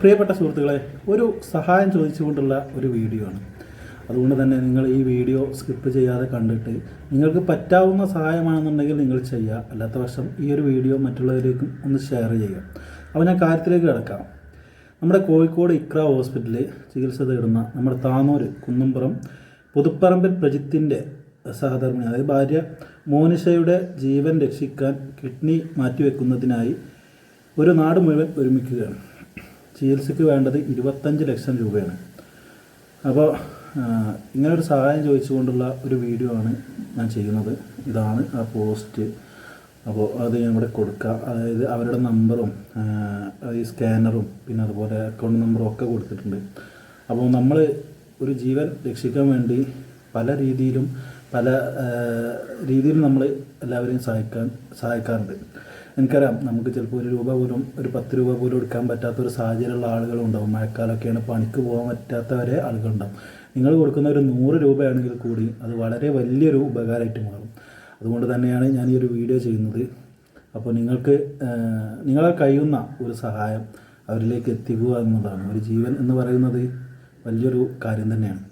പ്രിയപ്പെട്ട സുഹൃത്തുക്കളെ ഒരു സഹായം ചോദിച്ചുകൊണ്ടുള്ള ഒരു വീഡിയോ ആണ്. അതുകൊണ്ട് തന്നെ നിങ്ങൾ ഈ വീഡിയോ സ്കിപ്പ് ചെയ്യാതെ കണ്ടിട്ട് നിങ്ങൾക്ക് പറ്റാവുന്ന സഹായമാണെന്നുണ്ടെങ്കിൽ നിങ്ങൾ ചെയ്യുക. അല്ലാത്ത പക്ഷം ഈ ഒരു വീഡിയോ മറ്റുള്ളവരിലേക്കും ഒന്ന് ഷെയർ ചെയ്യുക. അപ്പോൾ ഞാൻ കാര്യത്തിലേക്ക് കിടക്കാം. നമ്മുടെ കോഴിക്കോട് ഇക്ര ഹോസ്പിറ്റലിൽ ചികിത്സ തേടുന്ന നമ്മുടെ താനൂർ കുന്നുംപുറം പുതുപ്പറമ്പിൽ പ്രജിത്തിന്റെ സഹധർമ്മിണി അതായത് ഭാര്യ മോനിഷയുടെ ജീവൻ രക്ഷിക്കാൻ കിഡ്നി മാറ്റിവെക്കുന്നതിനായി ഒരു നാട് മുഴുവൻ ഒരുമിക്കുകയാണ്. ചികിത്സയ്ക്ക് വേണ്ടത് ഇരുപത്തഞ്ച് ലക്ഷം രൂപയാണ്. അപ്പോൾ ഇങ്ങനൊരു സഹായം ചോദിച്ചുകൊണ്ടുള്ള ഒരു വീഡിയോ ആണ് ഞാൻ ചെയ്യുന്നത്. ഇതാണ് ആ പോസ്റ്റ്. അപ്പോൾ അത് ഞാൻ ഇവിടെ കൊടുക്കുക അതായത് അവരുടെ നമ്പറും ഈ സ്കാനറും പിന്നെ അതുപോലെ അക്കൗണ്ട് നമ്പറും ഒക്കെ കൊടുത്തിട്ടുണ്ട്. അപ്പോൾ നമ്മൾ ഒരു ജീവൻ രക്ഷിക്കാൻ വേണ്ടി പല രീതിയിലും പല രീതിയിലും നമ്മൾ എല്ലാവരെയും സഹായിക്കാൻ സഹായിക്കാറുണ്ട്. എനിക്കറിയാം നമുക്ക് ചിലപ്പോൾ ഒരു രൂപ പോലും ഒരു പത്ത് രൂപ പോലും എടുക്കാൻ പറ്റാത്ത ഒരു സാഹചര്യമുള്ള ആളുകളുണ്ടാവും. മഴക്കാലമൊക്കെയാണ് പണിക്ക് പോകാൻ പറ്റാത്തവരെ ആളുകളുണ്ടാവും. നിങ്ങൾ കൊടുക്കുന്ന ഒരു നൂറ് രൂപയാണെങ്കിൽ കൂടി അത് വളരെ വലിയൊരു ഉപകാരമായിട്ട് മാറും. അതുകൊണ്ട് തന്നെയാണ് ഞാൻ ഈ ഒരു വീഡിയോ ചെയ്യുന്നത്. അപ്പോൾ നിങ്ങൾക്ക് നിങ്ങളെ കഴിയുന്ന ഒരു സഹായം അവരിലേക്ക് എത്തിക്കുക എന്നുള്ളതാണ്. ഒരു ജീവൻ എന്ന് പറയുന്നത് വലിയൊരു കാര്യം തന്നെയാണ്.